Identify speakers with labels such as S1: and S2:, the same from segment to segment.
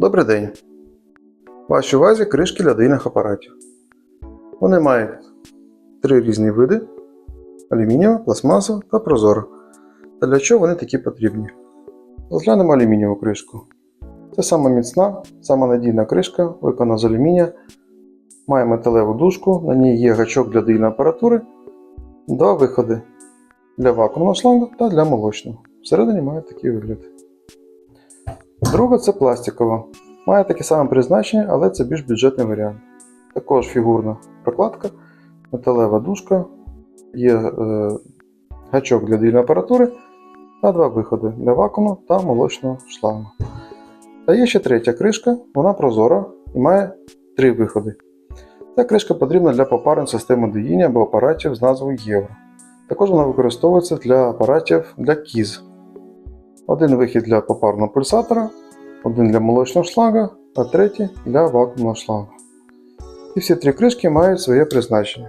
S1: Добрий день. В увазі кришки для доїльних апаратів. Вони мають три різні види: алюмінієва, пластмаса та прозора. Та для чого вони такі потрібні? Розглянемо алюмінієву кришку. Це сама міцна, сама надійна кришка, виконана з алюмінія. Має металеву дужку, на ній є гачок для доїльної апаратури, два виходи для вакуумного шлангу та для молочного. Всередині має такий вигляд. Друга це пластикова. Має таке саме призначення, але це більш бюджетний варіант. Також фігурна прокладка, металева дужка, є е, гачок для доїльної апаратури та два виходи для вакууму та молочного шлангу. Та є ще третя кришка, вона прозора і має три виходи. Ця кришка потрібна для попарної системи доїння або апаратів з назвою Євро. Також вона використовується для апаратів для кіз. Один вихід для попарного пульсатора, один для молочного шланга, а третій для вакуумного шлангу. І всі три кришки мають своє призначення.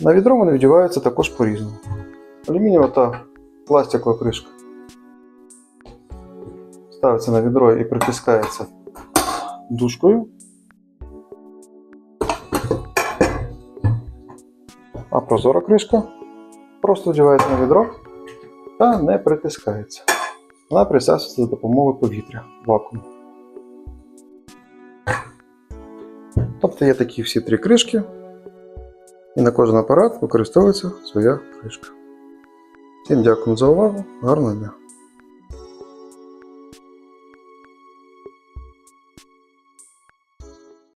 S1: На відро вони вдіваються також по-різному. Алюмінієва та пластикова кришка. Ставиться на відро і притискається дужкою. А прозора кришка просто вдівається на відро та не притискається. Вона присасується за допомогою повітря вакууму. Тобто є такі всі три кришки, і на кожен апарат використовується своя кришка. Всім дякую за увагу, гарного дня!